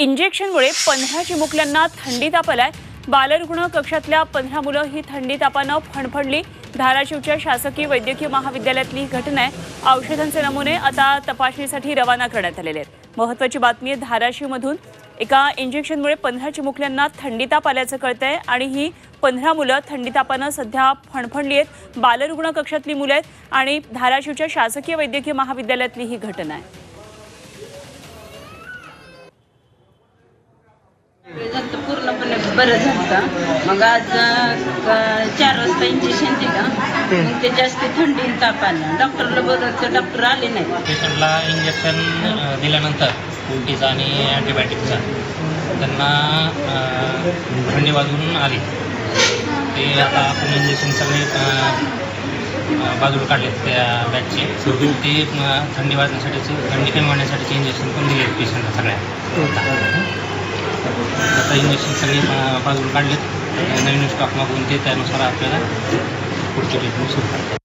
इंजेक्शनमुळे पंधरा चिमुकल्यांना थंडी ताप आलाय. बालरुग्ण कक्षातल्या पंधरा मुलं ही थंडी तापानं फणफणली. धाराशिवच्या शासकीय वैद्यकीय महाविद्यालयातली ही घटना आहे. औषधांचे नमुने आता तपासणीसाठी रवाना करण्यात आलेले आहेत. महत्वाची बातमी आहे धाराशिवमधून. एका इंजेक्शनमुळे पंधरा चिमुकल्यांना थंडी ताप आल्याचं कळतंय आणि ही पंधरा मुलं थंडी तापानं सध्या फणफणली आहेत. बालरुग्ण कक्षातली मुलं आहेत आणि धाराशिवच्या शासकीय वैद्यकीय महाविद्यालयातली ही घटना आहे. बरं झालं मग आज चार वाजता इंजेक्शन दिलं. मग ते जास्त थंडी ताप आला. डॉक्टरला बोलवलं तर डॉक्टर आले नाही पेशंटला इंजेक्शन दिल्यानंतर उलटीचं आणि अँटीबायोटिकचं त्यांना थंडी वाजून आली. ते आता आपण इंजेक्शन सगळे बाजूला काढले त्या बॅचचे ते थंडी वाजण्यासाठीचे थंडी कमी होण्यासाठीचे इंजेक्शन पण दिले पेशंटला सगळ्या आता इंजेक्शन सगळे अ, बाजूला काढलेत. नवीन स्टॉक मागून ते त्यानुसार आपल्याला पुढची ट्रीटमेंट सुरू करतात